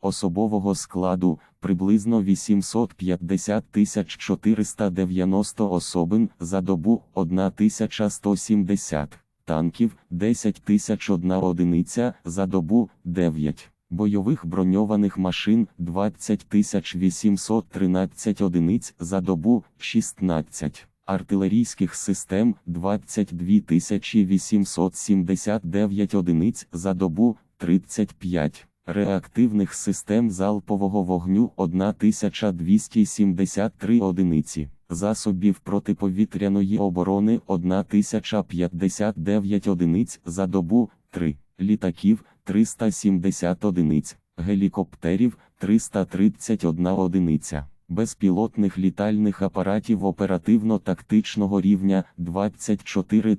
особового складу приблизно 850 490 особин за добу 1170 танків 10 тисяч одна одиниця за добу 9, бойових броньованих машин 20 тисяч 813 одиниць за добу 16, артилерійських систем 22 тисячі 879 одиниць за добу 35. Реактивних систем залпового вогню 1273 одиниці, засобів протиповітряної оборони 1059 одиниць за добу 3, літаків 370 одиниць, гелікоптерів 331 одиниця, безпілотних літальних апаратів оперативно-тактичного рівня 24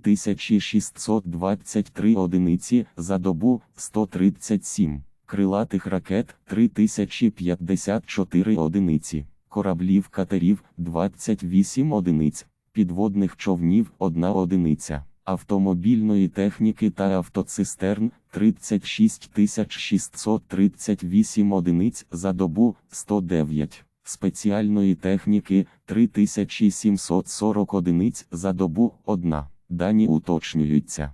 623 одиниці за добу 137 крилатих ракет 3054 одиниці, кораблів катерів 28 одиниць, підводних човнів 1 одиниця, автомобільної техніки та автоцистерн 36 638 одиниць за добу 109. Спеціальної техніки 3740 одиниць за добу 1. Дані уточнюються.